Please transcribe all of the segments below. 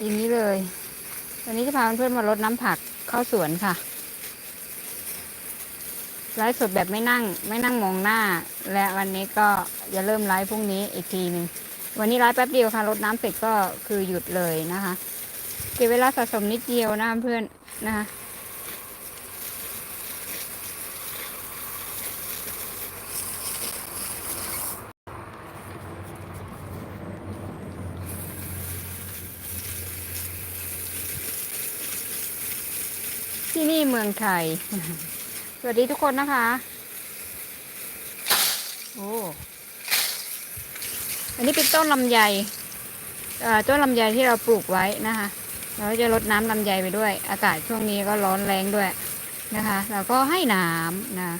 อย่างนี้เลย วันนี้จะพาเพื่อนๆมารดน้ำผักเข้าสวนค่ะไลฟ์สดแบบไม่นั่ง ไม่นั่งมองหน้า และวันนี้ก็จะเริ่มไลฟ์พรุ่งนี้อีกทีหนึ่งวันนี้ไลฟ์แป๊บเดียวค่ะรดน้ำเสร็จก็คือหยุดเลยนะคะ เก็บเวลาสะสมนิดเดียวนะเพื่อนนะคะ นี่เมืองไทย สวัสดีทุกคนนะคะ โอ้ อันนี้เป็นต้นลำไยอ่อต้นลำไยที่เราปลูกไว้นะคะ เราจะรดน้ำลำไยไปด้วย อากาศช่วงนี้ก็ร้อนแรงด้วยนะคะ เราก็ให้น้ำนะ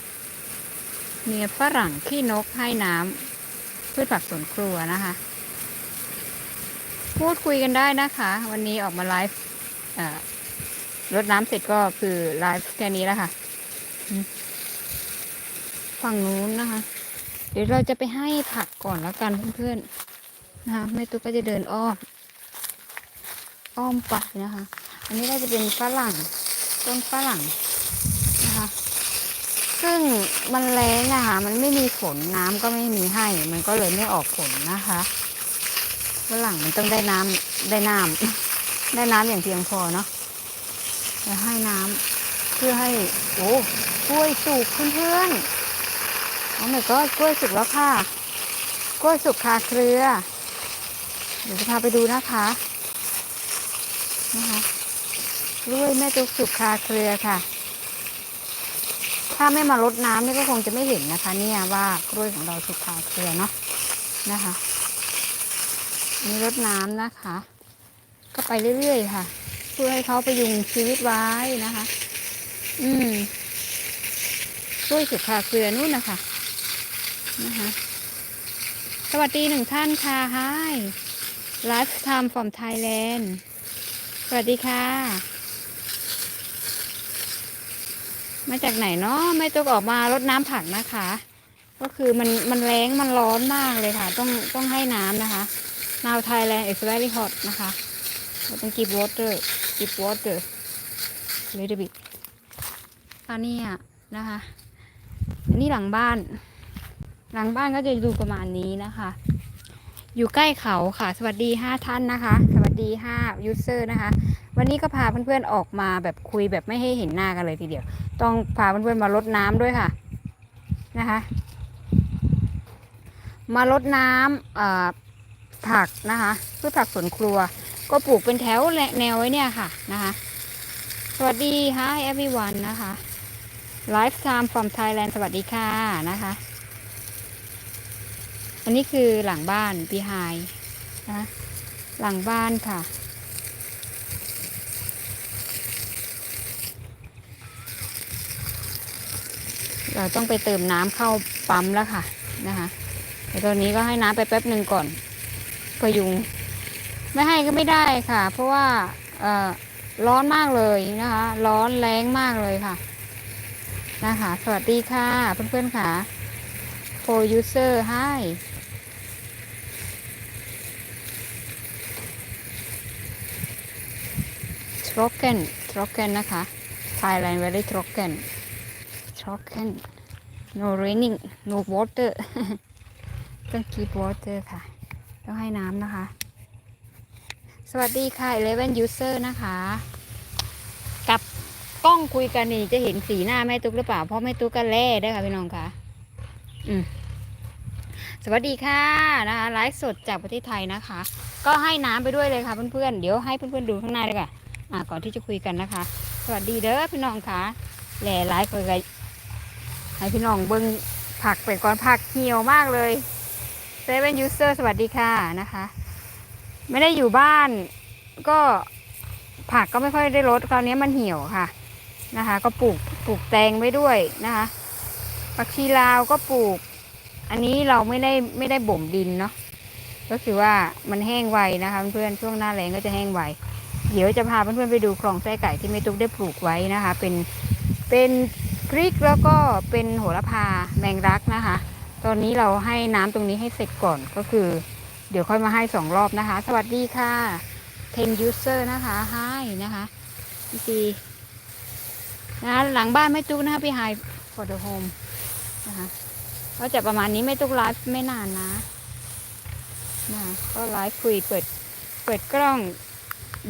มีฝรั่งขี้นกให้น้ำพืชผักสวนครัวนะคะ พูดคุยกันได้นะคะ วันนี้ออกมาไลฟ์อ่อ รดน้ำเสร็จก็คือไลฟ์แค่นี้แล้วค่ะ ฝั่งนู้นนะคะ เดี๋ยวเราจะไปให้ผักก่อนแล้วกันเพื่อนๆนะคะแม่ตุ๊กก็จะเดินอ้อม อ้อมไปนะคะ อันนี้ก็จะเป็นฝรั่งต้นฝรั่งนะคะ ซึ่งมันแรงอะคะ มันไม่มีฝนน้ำก็ไม่มีให้ มันก็เลยไม่ออกผลนะคะฝรั่งมันต้องได้น้ำได้น้ำได้น้ำอย่างเพียงพอเนาะ จะให้น้ำเพื่อให้โอ้กล้วยสุกเพื่อนๆโอ้ไม่ก็กล้วยสุกแล้วค่ะ กล้วยสุกคาเครือ เดี๋ยวจะพาไปดูนะคะนะคะกล้วยแม่ตุกสุกคาเครือค่ะ ถ้าไม่มารดน้ำนี่ก็คงจะไม่เห็นนะคะ เนี่ยว่ากล้วยของเราสุกคาเครือเนาะนะคะอันนี่รดน้ำนะคะ ก็ไปเรื่อยๆค่ะ เพื่อให้เขาไปยุงชีวิตไว้นะคะ อืมช่วยสุขาเครือนู่นนะคะนะคะ สวัสดีหนึ่งท่านค่ะไฮไลฟ์ไทม์ฟอร์มไทยแลนด์สวัสดีค่ะ มาจากไหนเนาะไม่ต้องออกมารดน้ำผักนะคะ ก็คือมันมันแรงมันร้อนมากเลยค่ะ ต้องต้องให้น้ำนะคะ Now Thailand is very hot นะคะ เราต้อง give water give water little bit อันนี้อะนะคะอันนี้หลังบ้าน หลังบ้านก็จะดูประมาณนี้นะคะ อยู่ใกล้เขาค่ะ สวัสดีห้าท่านนะคะ สวัสดีห้า user นะคะ วันนี้ก็พาเพื่อนๆออกมาแบบคุยแบบไม่ให้เห็นหน้ากันเลยทีเดียว ต้องพาเพื่อนๆมารดน้ำด้วยค่ะนะคะ มารดน้ำผักนะคะพืชผักสวนครัว ก็ปลูกเป็นแถวและแนวไว้เนี่ยค่ะนะคะ สวัสดี Hi everyone นะคะ Lifetime from Thailand สวัสดีค่ะนะคะ อันนี้คือหลังบ้าน behind นะหลังบ้านค่ะ เราต้องไปเติมน้ำเข้าปั๊มแล้วค่ะนะคะแต่ตอนนี้ก็ให้น้ำไปแป๊บหนึ่งก่อนพยุง ไม่ให้ก็ไม่ได้ค่ะ เพราะว่าเอ่อร้อนมากเลยนะคะ ร้อนแรงมากเลยค่ะ นะคะ สวัสดีค่ะเพื่อนๆค่ะ for user hi ทร o เกนทร o เกนนะคะ Thailand very t r o เกนทร o เกน no raining no water ต้อง keep water ค่ะ ต้องให้น้ำนะคะ วัสดีค่ะ11 user นะคะ กับกล้องคุยกันนี่จะเห็นสีหน้าแม่ตุ๊กหรือเปล่า เพราะแม่ตุ๊กก็แล่ได้ค่ะพี่น้องค่ะ อืมสวัสดีค่ะนะคะไลฟ์สดจากประเทศไทยนะคะ ก็ให้น้ำไปด้วยเลยค่ะเพื่อนๆเดี๋ยวให้เพื่อนๆดูข้างหน้าเลยค่ะอ่าก่อนที่จะคุยกันนะคะ สวัสดีเด้อพี่น้องค่ะแหล่ไลฟ์เลยให้พี่น้องเบิ้งผักไปก่อนผักเหี่ยวมากเลยเซเว่นยูเซอร์สวัสดีค่ะนะคะ ไม่ได้อยู่บ้าน ก็ผักก็ไม่ค่อยได้ลดคราวนี้มันเหี่ยวค่ะนะคะ ก็ปลูกปลูกแตงไว้ด้วยนะคะผักชีลาวก็ปลูก อันนี้เราไม่ได้ไม่ได้บ่มดินเนาะก็คือว่ามันแห้งไวนะคะเพื่อนช่วงหน้าแรงก็จะแห้งไวเดี๋ยวจะพาเพื่อนๆไปดูคลองไส้ไก่ที่แม่ตุ๊กได้ปลูกไว้นะคะ เป็นเป็นพริกแล้วก็เป็นโหระพาแมงรักนะคะ ตอนนี้เราให้น้ำตรงนี้ให้เสร็จก่อนก็คือ เดี๋ยวค่อยมาให้สองรอบนะคะ สวัสดีค่ะ 10 user นะคะ hi นะคะพี่ซีนะหลังบ้านไม่ตุกนะคะพี่ไฮ for the home นะคะก็จะประมาณนี้ไม่ตุกไลฟ์ไม่นานนะนะก็ไลฟ์คุยเปิดเปิดกล้อง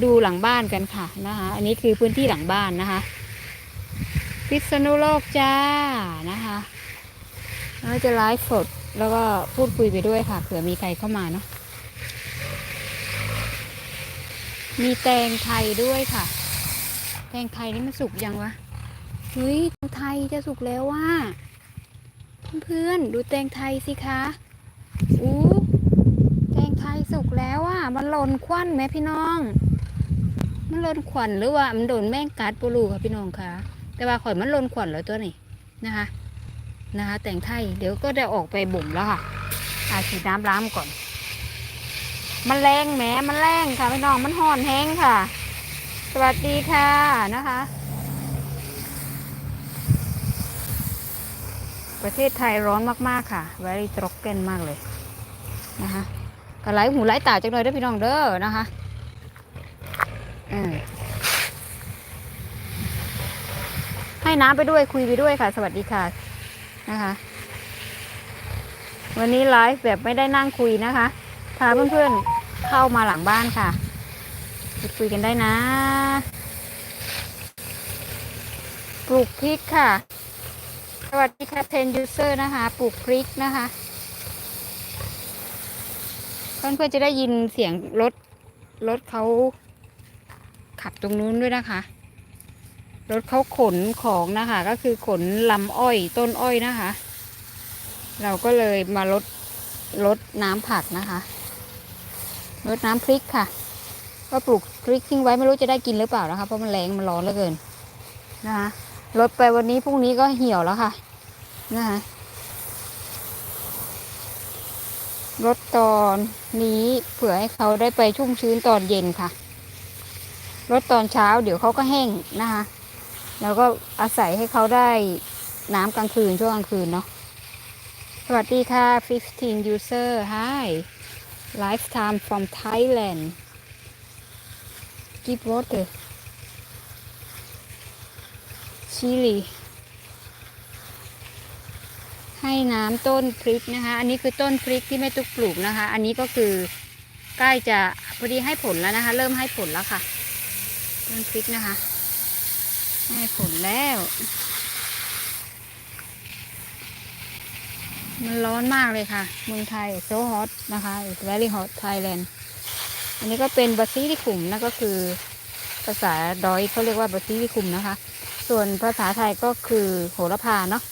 ดูหลังบ้านกันค่ะนะคะอันนี้คือพื้นที่หลังบ้านนะคะพิษณุโลกจ้านะคะเราจะไลฟ์สดแล้วก็พูดคุยไปด้วยค่ะเผื่อมีใครเข้ามาเนาะ มีแตงไทยด้วยค่ะ แตงไทยนี่มันสุกยังวะ เฮ้ย แตงไทยจะสุกแล้วว่ะเพื่อนๆ ดูแตงไทยสิคะ อู้แตงไทยสุกแล้วอะ มันหล่นควันไหมพี่น้อง มันหล่นขวัญหรือว่า มันโดนแมงกัดปูรูค่ะพี่น้องคะแต่ว่าข่อยมันหล่นขวัญแล้วตัวนี้นะคะ นะคะ แตงไทย เดี๋ยวก็ได้ออกไปบ่มแล้วค่ะอาฉีดน้ำล้างก่อน มันแรงแหมมันแรงค่ะพี่น้องมันห่อนแห้งค่ะ สวัสดีค่ะนะคะ ประเทศไทยร้อนมากๆค่ะ very t r o c k e n มากเลยนะคะก็ไหลหูไหลตาจังเลยเด้อพี่น้องเด้อนะคะเออให้น้ำไปด้วยคุยไปด้วยค่ะ สวัสดีค่ะนะคะ วันนี้ไลฟ์แบบไม่ได้นั่งคุยนะคะพาเพื่อนๆ เข้ามาหลังบ้านค่ะคุยกันได้นะ ปลูกพริกค่ะ สวัสดีค่ะ10 user นะคะ ปลูกพริกนะคะ เพื่อนๆจะได้ยินเสียงรถ รถเขาขับตรงนู้นด้วยนะคะ รถเขาขนของนะคะ ก็คือขนลำอ้อยต้นอ้อยนะคะ เราก็เลยมาลดลดน้ำผักนะคะ ลดน้ำพริกค่ะ ก็ปลูกพริกทิ้งไว้ไม่รู้จะได้กินหรือเปล่านะคะเพราะมันแรงมันร้อนเหลือเกินนะคะลดไปวันนี้พรุ่งนี้ก็เหี่ยวแล้วค่ะนะคะลดตอนนี้เผื่อให้เขาได้ไปชุ่มชื้นตอนเย็นค่ะลดตอนเช้าเดี๋ยวเขาก็แห้งนะคะแล้วก็อาศัยให้เขาได้น้ำกลางคืนช่วงกลางคืนเนาะสวัสดีค่ะ 15 user hi lifetime from Thailand give water chili ให้น้ำต้นพริกนะคะ อันนี้คือต้นพริกที่แม่ตุ๊กปลูกนะคะ อันนี้ก็คือใกล้จะพอดีให้ผลแล้วนะคะ เริ่มให้ผลแล้วค่ะ ต้นพริกนะคะ ให้ผลแล้ว มันร้อนมากเลยค่ะ เมืองไทย so hot นะคะ it's very hot Thailand อันนี้ก็เป็นบาซิลิคุมนั่นก็คือภาษาดอยเขาเรียกว่าบาซิลิคุมนะคะ ส่วนภาษาไทยก็คือโหระพาเนาะ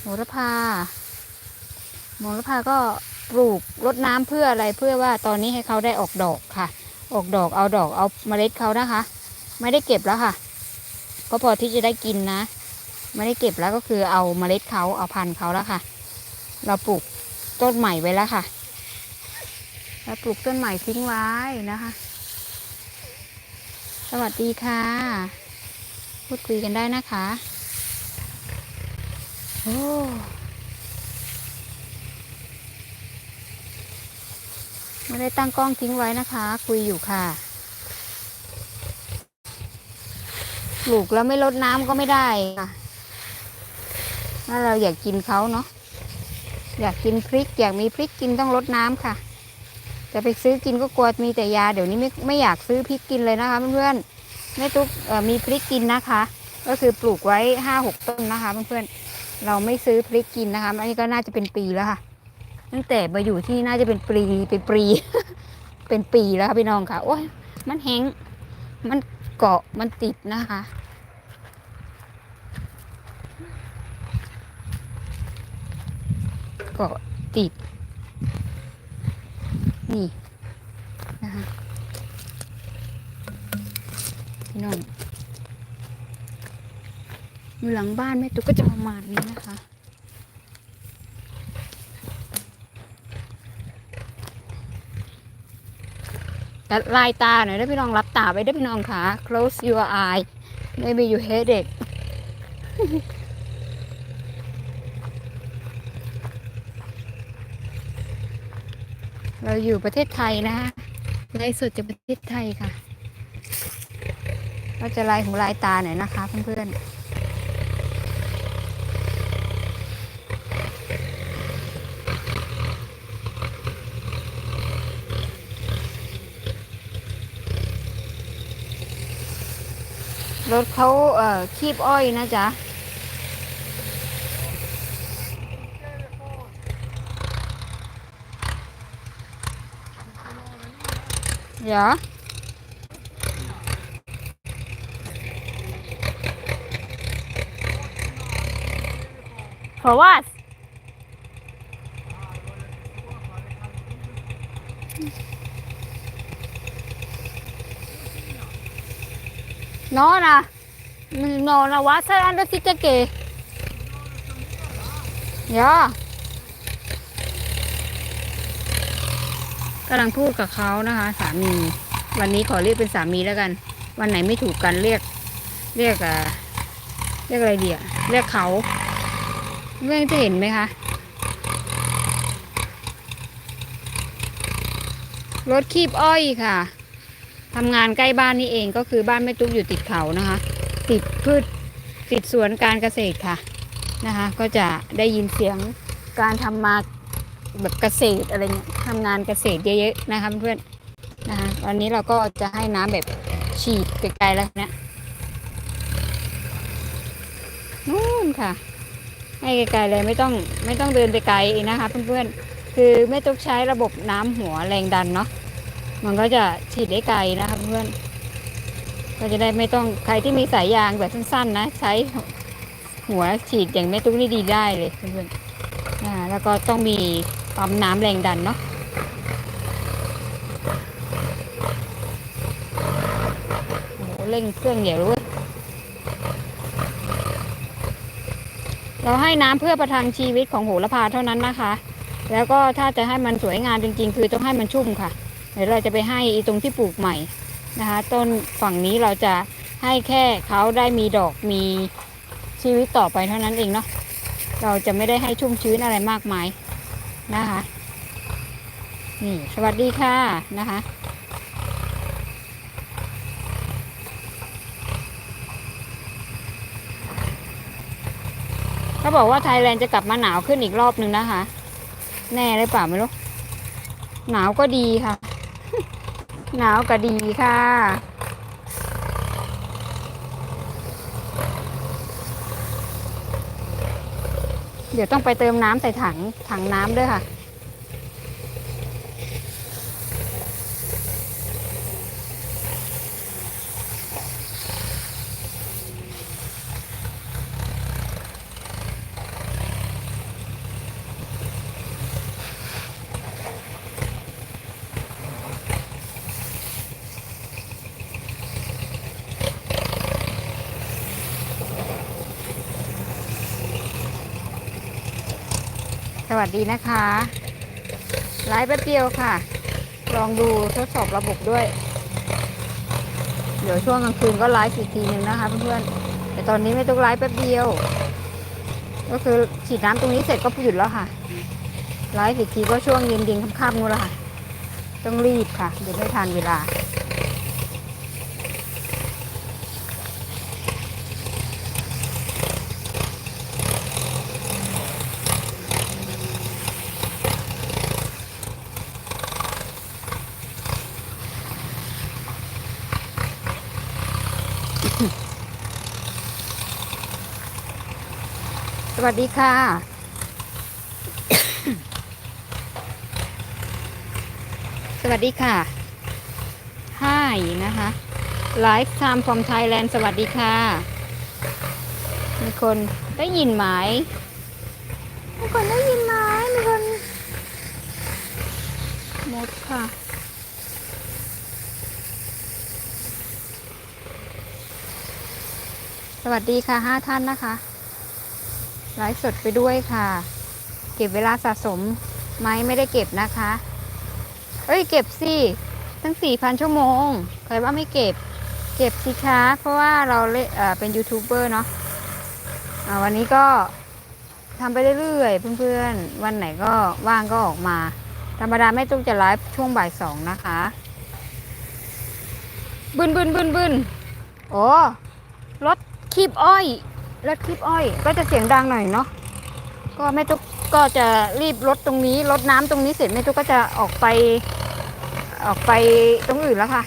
โหระพา โหระพาก็ปลูกรดน้ำเพื่ออะไรเพื่อว่าตอนนี้ให้เขาได้ออกดอกค่ะ ออกดอกเอาดอกเอาเมล็ดเขานะคะ ไม่ได้เก็บแล้วค่ะ ก็พอที่จะได้กินนะ ไม่ได้เก็บแล้วก็คือเอาเมล็ดเขาเอาพันธุ์เขาแล้วค่ะ เราปลูกต้นใหม่ไว้แล้วค่ะเราปลูกต้นใหม่ทิ้งไว้นะคะ สวัสดีค่ะ พูดคุยกันได้นะคะโอ้ไม่ได้ตั้งกล้องทิ้งไว้นะคะ คุยอยู่ค่ะปลูกแล้วไม่ลดน้ำก็ไม่ได้ค่ะ ถ้าเราอยากกินเขาเนาะอยากกินพริก อยากมีพริกกินต้องลดน้ำค่ะ จะไปซื้อกินก็กลัวมีแต่ยาเดี๋ยวนี้ไม่ไม่อยากซื้อพริกกินเลยนะคะเพื่อนๆแม่ตุ๊กมีพริกกินนะคะ ก็คือปลูกไว้ห้าหกต้นนะคะเพื่อนๆเราไม่ซื้อพริกกินนะคะอันนี้ก็น่าจะเป็นปีแล้วค่ะ ตั้งแต่มาอยู่ที่น่าจะเป็นปีเป็นปีเป็นปีแล้วค่ะพี่น้องค่ะโอ้ยมันแห้งมันเกาะมันติดนะคะ เกาะติด นี่นะคะพี่น้องอยู่หลังบ้านแม่ตุ๊กก็จะประมาณนี้นะคะแต่ลายตาหน่อยได้พี่น้องรับตาไปได้พี่น้องค่ะ close your eye maybe you headache เราอยู่ประเทศไทยนะคะไลฟ์สดจากประเทศไทยค่ะก็จะลายหูลายตาหน่อยนะคะเพื่อนๆรถเขาเอ่อคีบอ้อยนะจ๊ะ Ya. Ja. Vor was? No, na. No, na, was halt anders, sieht der Geh. Ja. กำลังพูดกับเขานะคะ สามี วันนี้ขอเรียกเป็นสามีแล้วกัน วันไหนไม่ถูกกันเรียก เรียกอะเรียกอะไรเดียเรียกเขาเรื่องจะเห็นไหมคะ รถคีบอ้อยค่ะทำงานใกล้บ้านนี่เองก็คือบ้านแม่ตุ๊กอยู่ติดเขานะคะ ติดพืชติดสวนการเกษตรค่ะนะคะ ก็จะได้ยินเสียงการทำมาแบบเกษตรอะไรเงี้ย ทำงานเกษตรเยอะๆนะคะเพื่อนนะคะวันนี้เราก็จะให้น้ำแบบฉีดไกลๆแล้วเนะนู่นค่ะ ให้ไกลๆเลยไม่ต้องไม่ต้องเดินไปไกลนะคะเพื่อนๆคือไม่ต้องใช้ระบบน้ำหัวแรงดันเนาะมันก็จะฉีดได้ไกลนะคะเพื่อนก็จะได้ไม่ต้องใครที่มีสายยางแบบสั้นๆ นะ ใช้หัวฉีดอย่างแม่ตุ๊กนี่ดีได้เลยเพื่อนๆอ่าแล้วก็ต้องมีปั๊มน้ำแรงดันเนาะโอ้โหเร่งเครื่องใหญ่เลยเว้เราให้น้ำเพื่อประทังชีวิตของโหระพาเท่านั้นนะคะ แล้วก็ถ้าจะให้มันสวยงามจริง ๆ คือต้องให้มันชุ่มค่ะ เดี๋ยวเราจะไปให้ตรงที่ปลูกใหม่นะคะ ต้นฝั่งนี้เราจะให้แค่เขาได้มีดอกมีชีวิตต่อไปเท่านั้นเองเนาะ เราจะไม่ได้ให้ชุ่มชื้นอะไรมากมายนะคะ นี่สวัสดีค่ะนะคะ เขาบอกว่าไทยแลนด์จะกลับมาหนาวขึ้นอีกรอบหนึ่งนะคะ แน่หรือเปล่าไม่รู้ หนาวก็ดีค่ะ หนาวก็ดีค่ะเดี๋ยวต้องไปเติมน้ำใส่ถังถังน้ำด้วยค่ะ สวัสดีนะคะไลฟ์แป๊บเดียวค่ะ ลองดูทดสอบระบบด้วย เดี๋ยวช่วงกลางคืนก็ไลฟ์อีกทีหนึ่งนะคะเพื่อนๆแต่ตอนนี้ไม่ต้องไลฟ์แป๊บเดียว ก็คือฉีดน้ำตรงนี้เสร็จก็หยุดแล้วค่ะไลฟ์อีกทีก็ช่วงเย็นๆค่ำๆนู้นแหละค่ะ ต้องรีบค่ะเดี๋ยวไม่ทันเวลา วัสดีค่ะ สวัสดีค่ะ Hi นะคะ Live Time from Thailand สวัสดีค่ะ มีคนได้ยินไหม มีคนได้ยินไหม มีคนหมดค่ะสวัสดีค่ะห้าท่านนะคะ ไลฟ์สดไปด้วยค่ะ เก็บเวลาสะสมไหมไม่ได้เก็บนะคะ เอ้ยเก็บสิตั้งสี่พันชั่วโมงใครว่าไม่เก็บ เก็บสิคะเพราะว่าเราเเป็นยูทูบเบอร์เนาะวันนี้ก็ทำไปเรื่อยๆเพื่อนๆ วันไหนก็ว่างก็ออกมา ธรรมดาไม่ต้องจะไลฟ์ช่วงบ่ายสองนะคะบึนบึนบึนบึนโอ้รถคีบอ้อย รถคีบอ้อย ก็จะเสียงดังหน่อยเนาะก็แม่ตุ๊กก็จะรีบรถตรงนี้รดน้ำตรงนี้เสร็จแม่ตุ๊กก็จะออกไป ออกไปตรงอื่นแล้วค่ะ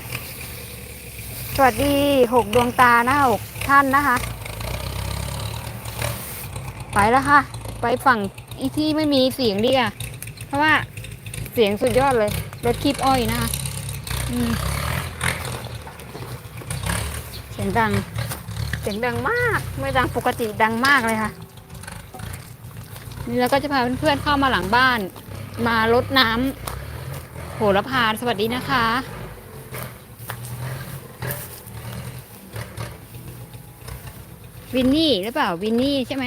สวัสดีหกดวงตานะหกท่านนะคะ ไปแล้วค่ะ ไปฝั่งอีที่ไม่มีเสียงดีอะเพราะว่าเสียงสุดยอดเลยรถคีบอ้อยนะคะเสียงดัง สียงดังมาก ไม่ดังปกติดังมากเลยค่ะ นี่เราก็จะพาเพื่อนๆเข้ามาหลังบ้าน มารดน้ำโหระพาสวัสดีนะคะวินนี่หรือเปล่าวินนี่ใช่ไหม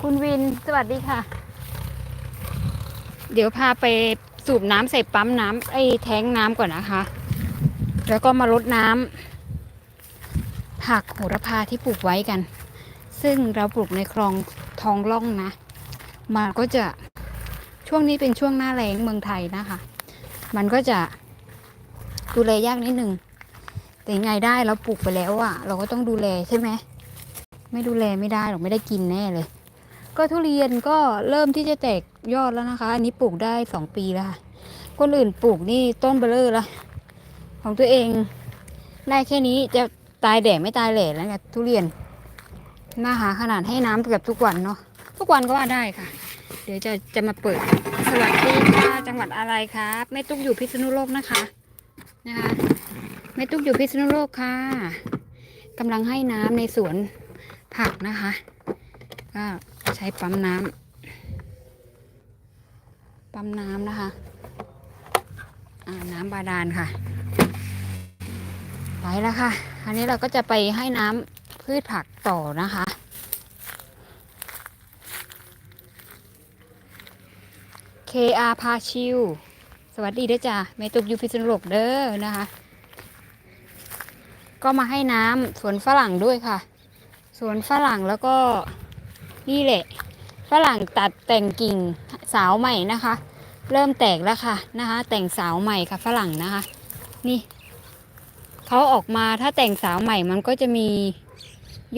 คุณวินสวัสดีค่ะ เดี๋ยวพาไปสูบน้ำใส่ปั๊มน้ำไอ้แท้งน้ำก่อนนะคะ แล้วก็มารดน้ำ ผักโหระพาที่ปลูกไว้กัน ซึ่งเราปลูกในคลองทองล่องนะมันก็จะช่วงนี้เป็นช่วงหน้าแล้งเมืองไทยนะคะ มันก็จะดูแลยากนิดนึงแต่ยังไงได้เราปลูกไปแล้วอะเราก็ต้องดูแลใช่ไหมไม่ดูแลไม่ได้หรอกไม่ได้กินแน่เลย ก็ทุเรียนก็เริ่มที่จะแตกยอดแล้วนะคะ อันนี้ปลูกได้สองปีแล้วค่ะคนอื่นปลูกนี่ต้นเบลเลอร์ละของตัวเองได้แค่นี้จะ ตายแดดไม่ตายแหล่แล้วไงทุเรียนนะคะขนาดให้น้ำเกือบทุกวันเนาะทุกวันก็ว่าได้ค่ะ เดี๋ยวจะจะมาเปิด สวัสดีค่ะจังหวัดอะไรครับแม่ตุ๊กอยู่พิษณุโลกนะคะนะคะแม่ตุ๊กอยู่พิษณุโลกค่ะกำลังให้น้ำในสวนผักนะคะ ก็ใช้ปั๊มน้ำปั๊มน้ำนะคะอ่าน้ำบาดาลค่ะ ไปแล้วค่ะคราวนี้เราก็จะไปให้น้ำพืชผักต่อนะคะ KR พาชิว สวัสดีด้วยจ้ะเมตุกยูพิษณุโลกเด้อนะคะ ก็มาให้น้ำสวนฝรั่งด้วยค่ะ สวนฝรั่งแล้วก็นี่แหละ ฝรั่งตัดแต่งกิ่งสาวใหม่นะคะ เริ่มแตกแล้วค่ะนะคะ แต่งสาวใหม่ค่ะฝรั่งนะคะ นี่ เขาออกมาถ้าแต่งสาวใหม่มันก็จะมี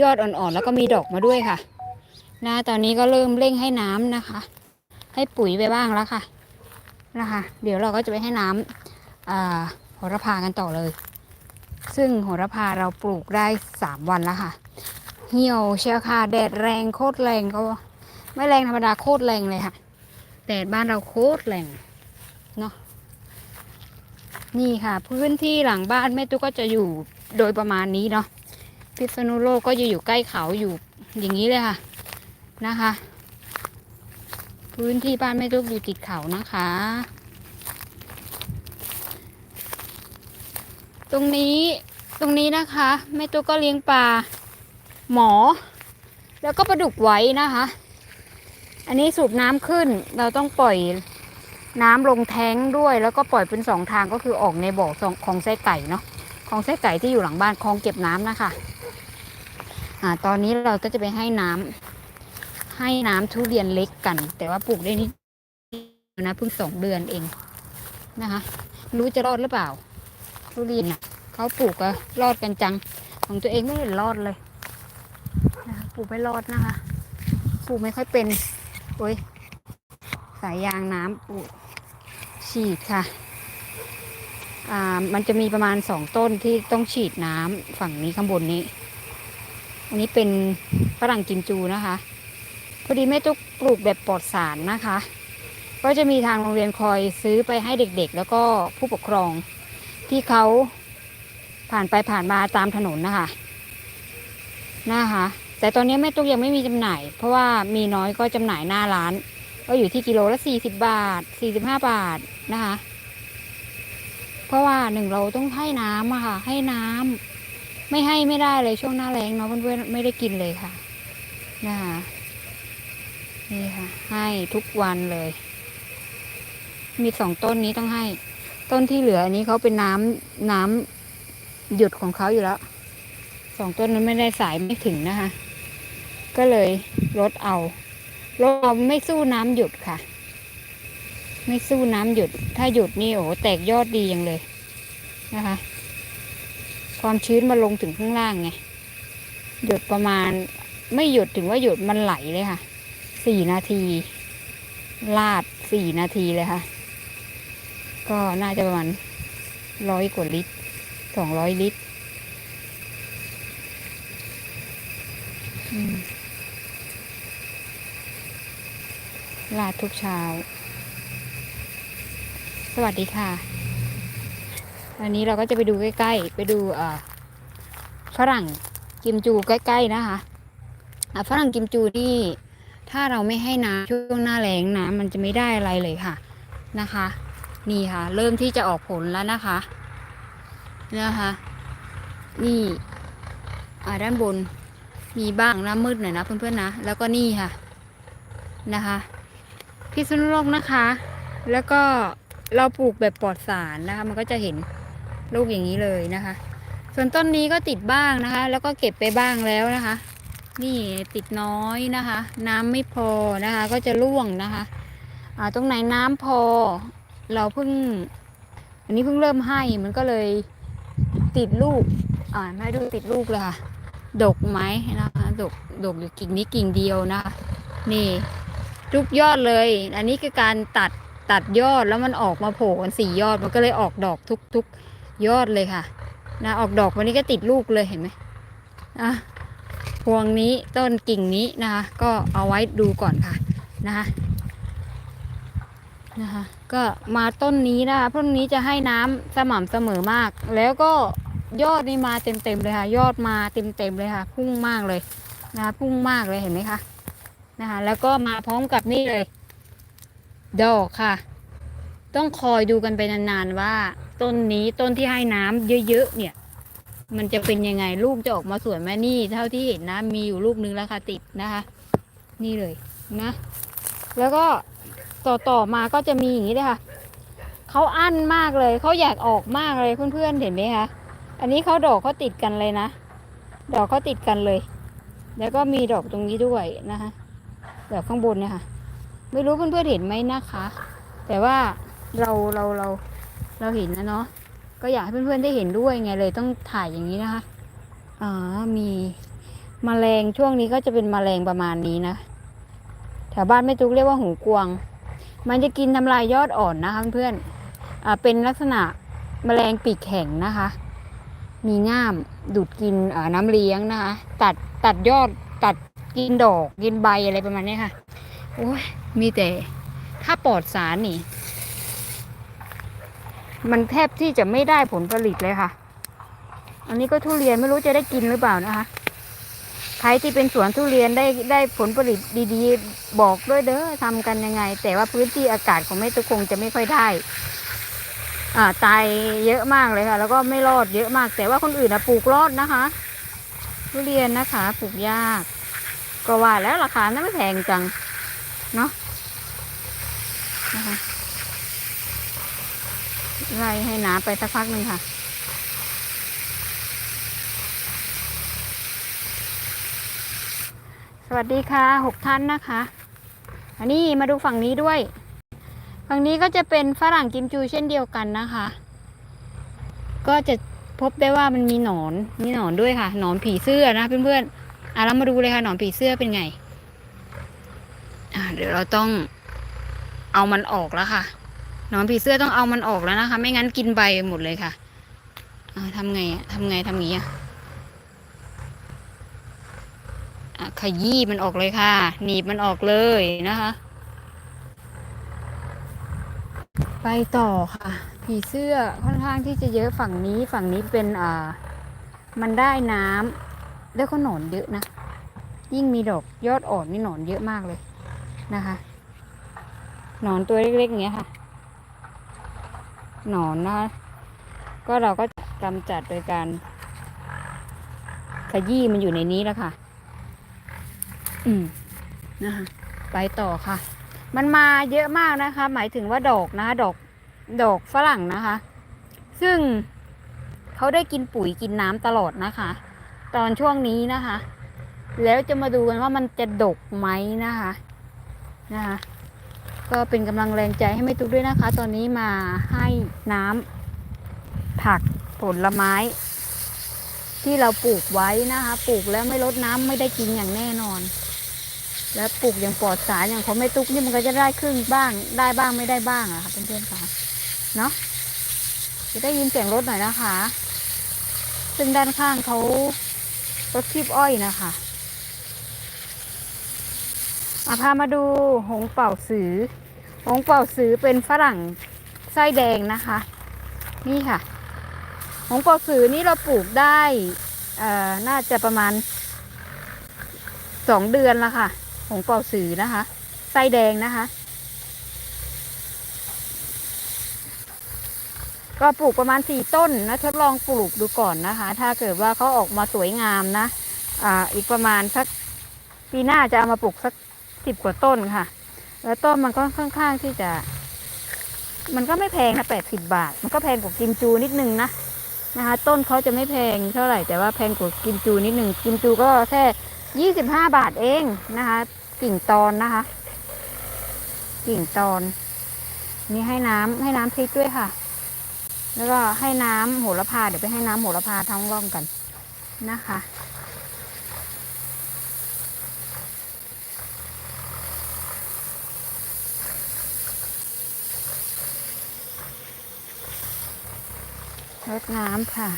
ยอดอ่อนๆ แล้วก็มีดอกมาด้วยค่ะนะตอนนี้ก็เริ่มเร่งให้น้ำนะคะ ให้ปุ๋ยไปบ้างแล้วค่ะนะคะ เดี๋ยวเราก็จะไปให้น้ำอ่าโหระพากันต่อเลย ซึ่งโหระพาเราปลูกได้สามวันแล้วค่ะ เหี่ยวเชียวค่ะแดดแรงโคตรแรงก็ไม่แรงธรรมดาโคตรแรงเลยค่ะ แดดบ้านเราโคตรแรง นี่ค่ะ พื้นที่หลังบ้านแม่ตุ๊กก็จะอยู่โดยประมาณนี้เนาะพิษณุโลกก็จะอยู่ใกล้เขาอยู่อย่างนี้เลยค่ะนะคะ พื้นที่บ้านแม่ตุ๊กอยู่ติดเขานะคะ ตรงนี้ตรงนี้นะคะแม่ตุ๊กก็เลี้ยงปลาหมอ แล้วก็ปลาดุกไว้นะคะ อันนี้สูบน้ำขึ้นเราต้องปล่อย น้ำลงแท้งด้วย แล้วก็ปล่อยเป็นสองทางก็คือออกในบ่อของไส้ไก่เนาะของไส้ไก่ที่อยู่หลังบ้านคลองเก็บน้ำนะคะอ่าตอนนี้เราก็จะไปให้น้ำให้น้ำทุเรียนเล็กกัน แต่ว่าปลูกได้นิดนะเพิ่งสองเดือนเองนะคะ รู้จะรอดหรือเปล่า ทุเรียนน่ะเขาปลูกก็รอดกันจัง ของตัวเองไม่เห็นรอดเลยนะคะปลูกไม่รอดนะคะ ปลูกไม่ค่อยเป็นโอ้ยสายยางน้ำปลูก ฉีดค่ะอ่ามันจะมีประมาณสองต้นที่ต้องฉีดน้ำฝั่งนี้ข้างบนนี้ อันนี้เป็นฝรั่งกิมจูนะคะ พอดีแม่ตุ๊กปลูกแบบปลอดสารนะคะ ก็จะมีทางโรงเรียนคอยซื้อไปให้เด็กๆ แล้วก็ผู้ปกครองที่เขาผ่านไปผ่านมาตามถนนนะคะนะคะ แต่ตอนนี้แม่ตุ๊กยังไม่มีจำหน่าย เพราะว่ามีน้อยก็จำหน่ายหน้าร้าน ก็อยู่ที่กิโลละสี่สิบบาทสี่สิบห้าบาทนะคะ เพราะว่าหนึ่งเราต้องให้น้ำอะค่ะ ให้น้ำไม่ให้ไม่ได้เลยช่วงหน้าแรงเนาะเพื่อนๆไม่ได้กินเลยค่ะนะคะนี่ค่ะ ให้ทุกวันเลย มีสองต้นนี้ต้องให้ ต้นที่เหลืออันนี้เขาเป็นน้ำน้ำหยุดของเขาอยู่แล้วสองต้นนั้นไม่ได้สายไม่ถึงนะคะ ก็เลยลดเอา ลดเอาไม่สู้น้ำหยุดค่ะ ไม่สู้น้ำหยุด ถ้าหยุดนี่โอ้แตกยอดดีอย่างเลยนะคะ ความชื้นมาลงถึงข้างล่างไงหยุดประมาณ ไม่หยุดถึงว่าหยุดมันไหลเลยค่ะสี่นาทีลาดสี่นาทีเลยค่ะ ก็น่าจะประมาณร้อยกว่าลิตรสองร้อยลิตร อืม ลาดทุกเช้า สวัสดีค่ะ อันนี้เราก็จะไปดูใกล้ๆ ไปดูฝรั่งกิมจูใกล้ๆนะคะฝรั่งกิมจูที่ถ้าเราไม่ให้น้ำช่วงหน้าแล้งน้ำมันจะไม่ได้อะไรเลยค่ะนะคะ นี่ค่ะ เริ่มที่จะออกผลแล้วนะคะนะคะ นี่อ่าด้านบนมีบ้างน้ำมืดหน่อยนะเพื่อนๆนะ แล้วก็นี่ค่ะนะคะ พิษณุโลกนะคะ แล้วก็เราปลูกแบบปลอดสารนะคะ มันก็จะเห็นลูกอย่างนี้เลยนะคะ ส่วนต้นนี้ก็ติดบ้างนะคะ แล้วก็เก็บไปบ้างแล้วนะคะ นี่ติดน้อยนะคะ น้ำไม่พอนะคะ ก็จะร่วงนะคะอ่าตรงไหนน้ำพอ เราเพิ่ง อันนี้เพิ่งเริ่มให้มันก็เลยติดลูกอ่าไม่ดูติดลูกเลยค่ะดกไหมนะคะดกดกอยู่กิ่งนี้กิ่งเดียวนะคะนี่ ทุกยอดเลย อันนี้คือการตัดตัดยอดแล้วมันออกมาโผล่กันสี่ยอดมันก็เลยออกดอกทุกทุกยอดเลยค่ะนะออกดอกวันนี้ก็ติดลูกเลยเห็นไหมอะพวงนี้ต้นกิ่งนี้นะคะ ก็เอาไว้ดูก่อนค่ะนะคะนะคะก็มาต้นนี้นะคะต้นนี้จะให้น้ำสม่ำเสมอมาก แล้วก็ยอดนี่มาเต็มๆเลยค่ะ ยอดมาเต็มๆเลยค่ะ พุ่งมากเลยนะคะพุ่งมากเลยเห็นไหมคะ นะคะ แล้วก็มาพร้อมกับนี่เลย ดอกค่ะ ต้องคอยดูกันไปนานๆว่า ต้นนี้ต้นที่ให้น้ำเยอะๆเนี่ย มันจะเป็นยังไงลูกจะออกมาสวยไหมนี่ เท่าที่เห็นนะมีอยู่ลูกนึงแล้วค่ะติดนะคะ นี่เลยนะ แล้วก็ต่อต่อมาก็จะมีอย่างนี้เลยค่ะเขาอั้นมากเลยเขาอยากออกมากเลยเพื่อนๆเห็นไหมคะอันนี้เขาดอกเขาติดกันเลยนะ ดอกเขาติดกันเลย แล้วก็มีดอกตรงนี้ด้วยนะคะ ดอกข้างบนเนี่ยค่ะ ไม่รู้เพื่อนๆเห็นไหมนะคะ แต่ว่าเราเราเราเราเห็นนะเนาะก็อยากให้เพื่อนๆได้เห็นด้วยไงเลยต้องถ่ายอย่างนี้นะคะอ๋อมีมแมลงช่วงนี้ก็จะเป็นมแมลงประมาณนี้นะแถวบ้านแม่ตุ๊กเรียกว่าหูกวางมันจะกินทำลายยอดอ่อนนะคะเพื่อนๆอ่าเป็นลักษณะแมลงปีกแข็งนะคะ มีง่ามดูดกินน้ำเลี้ยงนะคะ ตัดตัดยอดตัด กินดอกกินใบอะไรประมาณนี้ค่ะ โอ้ยมีแต่ถ้าปลอดสารนี่ มันแทบที่จะไม่ได้ผลผลิตเลยค่ะ อันนี้ก็ทุเรียนไม่รู้จะได้กินหรือเปล่านะคะใครที่เป็นสวนทุเรียนได้ได้ผลผลิตดีๆ บอกด้วยเด้อทำกันยังไง แต่ว่าพื้นที่อากาศของแม่ตุคงจะไม่ค่อยได้อ่าตายเยอะมากเลยค่ะ แล้วก็ไม่รอดเยอะมาก แต่ว่าคนอื่นนะปลูกรอดนะคะ ทุเรียนนะคะ ปลูกยาก ก็ว่าแล้วราคาน่าไม่แพงจัง เนาะนะคะไล่ให้น้ำไปสักพักหนึ่งค่ะ สวัสดีค่ะหกท่านนะคะ อันนี้มาดูฝั่งนี้ด้วย ฝั่งนี้ก็จะเป็นฝรั่งกิมจูเช่นเดียวกันนะคะ ก็จะพบได้ว่ามันมีหนอน มีหนอนด้วยค่ะ หนอนผีเสื้อนะเพื่อนๆ อะเรามาดูเลยค่ะหนอนผีเสื้อเป็นไง อ่าเดี๋ยวเราต้องเอามันออกแล้วค่ะ หนอนผีเสื้อต้องเอามันออกแล้วนะคะ ไม่งั้นกินใบหมดเลยค่ะอ่าทำไงอะทำไงทำงี้อะอะขยี้มันออกเลยค่ะ หนีบมันออกเลยนะคะ ไปต่อค่ะ ผีเสื้อค่อนข้างที่จะเยอะฝั่งนี้ฝั่งนี้เป็นอ่ามันได้น้ำ แล้วก็หนอนเยอะนะ ยิ่งมีดอกยอดอ่อนนี่หนอนเยอะมากเลยนะคะ หนอนตัวเล็กๆอย่างเงี้ยค่ะ หนอนนะคะ ก็เราก็กำจัดโดยการขยี้มันอยู่ในนี้แล้วค่ะ อืมนะคะไปต่อค่ะ มันมาเยอะมากนะคะ หมายถึงว่าดอกนะคะดอกดอกฝรั่งนะคะ ซึ่งเขาได้กินปุ๋ยกินน้ำตลอดนะคะ ตอนช่วงนี้นะคะ แล้วจะมาดูกันว่ามันจะดกไหมนะคะนะคะก็เป็นกำลังแรงใจให้แม่ตุ๊กด้วยนะคะ ตอนนี้มาให้น้ำผักผลไม้ ที่เราปลูกไว้นะคะ ปลูกแล้วไม่ลดน้ำไม่ได้กินอย่างแน่นอน แล้วปลูกอย่างปลอดสารอย่างของแม่ตุ๊กนี่มันก็จะได้ครึ่งบ้าง ได้บ้างไม่ได้บ้างอะค่ะเพื่อนๆค่ะเนาะจะได้ยินเสียงรถหน่อยนะคะ ซึ่งด้านข้างเขา รถคีบอ้อยนะคะอาพามาดูหงเป่าสือ หงเป่าสือเป็นฝรั่งไส้แดงนะคะ นี่ค่ะ หงเป่าสือนี่เราปลูกได้น่าจะประมาณสองเดือนละค่ะ หงเป่าสือนะคะ ไส้แดงนะคะ ก็ปลูกประมาณสี่ต้นนะทดลองปลูกดูก่อนนะคะ ถ้าเกิดว่าเขาออกมาสวยงามนะอ่าอีกประมาณสักปีหน้าจะเอามาปลูกสักสิบกว่าต้นค่ะ แล้วต้นมันก็ค่อนข้างที่จะ มันก็ไม่แพงนะแปดสิบบาท มันก็แพงกว่ากิมจูนิดนึงนะนะคะ ต้นเขาจะไม่แพงเท่าไหร่แต่ว่าแพงกว่ากิมจูนิดนึงกิมจูก็แค่ยี่สิบห้าบาทเองนะคะ กิ่งตอนนะคะ กิ่งตอนนี่ให้น้ำให้น้ำพริกด้วยค่ะ แล้วก็ให้น้ำโหระพาเดี๋ยวไปให้น้ำโหระพาท้องร่องกันนะคะ รดน้ำค่ะ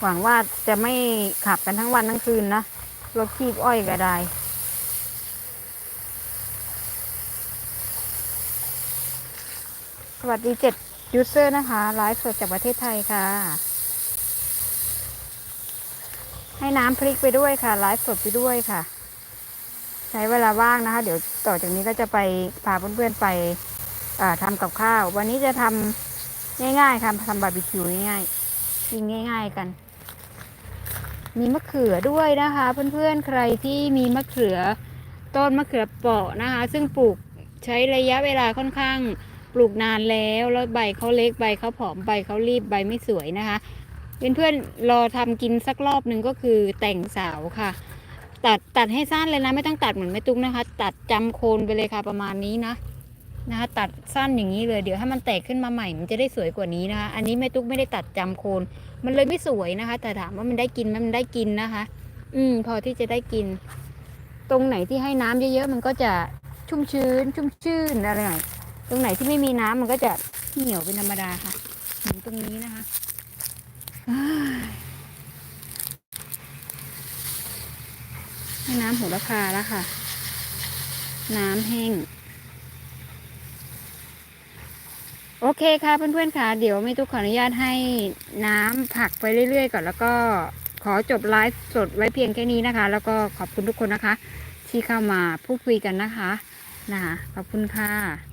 หวังว่าจะไม่ขับกันทั้งวันทั้งคืนนะ รถคีบอ้อยก็ได้ สวัสดีเจ็ดยูเซอร์นะคะไลฟ์สดจากประเทศไทยค่ะ ให้น้ำพริกไปด้วยค่ะไลฟ์สดไปด้วยค่ะ ใช้เวลาว่างนะคะ เดี๋ยวต่อจากนี้ก็จะไปพาเพื่อนๆไปอ่าทำกับข้าว วันนี้จะทำง่ายๆค่ะทำบาร์บีคิวง่ายๆกินง่าย ๆกัน มีมะเขือด้วยนะคะ เพื่อนๆใครที่มีมะเขือต้นมะเขือเปาะนะคะ ซึ่งปลูกใช้ระยะเวลาค่อนข้าง ปลูกนานแล้วแล้วใบเขาเล็กใบเขาผอมใบเขารีบใบไม่สวยนะคะเพื่อนๆรอทำกินสักรอบหนึ่งก็คือแต่งสาวค่ะ ตัดตัดให้สั้นเลยนะไม่ต้องตัดเหมือนแม่ตุ๊กนะคะ ตัดจำโคนไปเลยค่ะประมาณนี้นะนะคะตัดสั้นอย่างนี้เลยเดี๋ยวให้มันแตกขึ้นมาใหม่มันจะได้สวยกว่านี้นะคะ อันนี้แม่ตุ๊กไม่ได้ตัดจำโคน มันเลยไม่สวยนะคะ แต่ถามว่ามันได้กินไหมมันได้กินนะคะ อืม พอที่จะได้กิน ตรงไหนที่ให้น้ำเยอะๆมันก็จะชุ่มชื้น ชุ่มชื่นอะไรหน่อย ตรงไหนที่ไม่มีน้ำมันก็จะเหี่ยวเป็นธรรมดาค่ะเหมือนตรงนี้นะคะให้น้ำโหัวละพาแล้วค่ะ น้ำแห้ง โอเคค่ะเพื่อนๆค่ะ เดี๋ยวไม่ตุกขออนุญาตให้น้ำผักไปเรื่อยๆ ก่อนแล้วก็ขอจบไลฟ์สดไว้เพียงแค่นี้นะคะ แล้วก็ขอบคุณทุกคนนะคะ ที่เข้ามาพูดคุยกันนะคะนะคะขอบคุณค่ะ